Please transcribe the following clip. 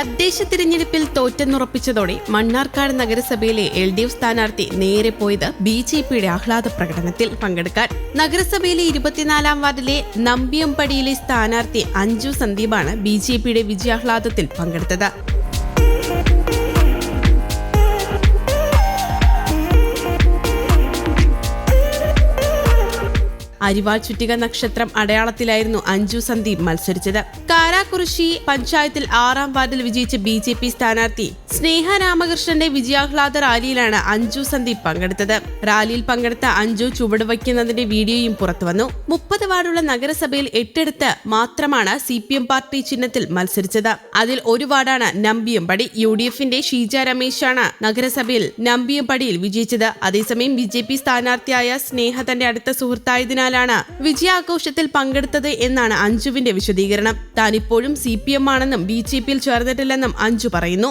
തദ്ദേശ തിരഞ്ഞെടുപ്പിൽ തോറ്റെന്നുറപ്പിച്ചതോടെ മണ്ണാർക്കാട് നഗരസഭയിലെ എൽ ഡി എഫ് സ്ഥാനാർത്ഥി നേരെ പോയത് ബി ജെ പിയുടെ ആഹ്ലാദ പ്രകടനത്തിൽ പങ്കെടുക്കാൻ. നഗരസഭയിലെ ഇരുപത്തിനാലാം വാർഡിലെ നമ്പിയമ്പടിയിലെ സ്ഥാനാർത്ഥി അഞ്ജു സന്ദീപാണ് ബി ജെ പിയുടെ വിജയാഹ്ലാദത്തിൽ പങ്കെടുത്തത്. അരിവാൾ ചുറ്റിക നക്ഷത്രം അടയാളത്തിലായിരുന്നു അഞ്ജു സന്ദീപ് മത്സരിച്ചത്. കാരാകുറിശി പഞ്ചായത്തിൽ ആറാം വാർഡിൽ വിജയിച്ച ബി ജെ പി സ്ഥാനാർത്ഥി സ്നേഹ രാമകൃഷ്ണന്റെ വിജയാഹ്ലാദ റാലിയിലാണ് അഞ്ജു സന്ദീപ് പങ്കെടുത്തത്. റാലിയിൽ പങ്കെടുത്ത അഞ്ജു ചുവട് വയ്ക്കുന്നതിന്റെ വീഡിയോയും പുറത്തുവന്നു മുപ്പത് വാർഡുള്ള നഗരസഭയിൽ എട്ടെടുത്ത് മാത്രമാണ് സി പി എം പാർട്ടി ചിഹ്നത്തിൽ മത്സരിച്ചത്. അതിൽ ഒരു വാർഡാണ് നമ്പിയമ്പടി യു ഡി എഫിന്റെ ഷീജ രമേശാണ് നഗരസഭയിൽ നമ്പിയമ്പടിയിൽ വിജയിച്ചത്. അതേസമയം ബി ജെ പി സ്ഥാനാർത്ഥിയായ സ്നേഹ തന്റെ അടുത്ത സുഹൃത്തായതിനാലാണ് വിജയാഘോഷത്തിൽ പങ്കെടുത്തത് എന്നാണ് അഞ്ജുവിന്റെ വിശദീകരണം. താൻ ഇപ്പോഴും സി പി എം ആണെന്നും ബി ജെ പിയിൽ ചേർന്നിട്ടില്ലെന്നും അഞ്ജു പറയുന്നു.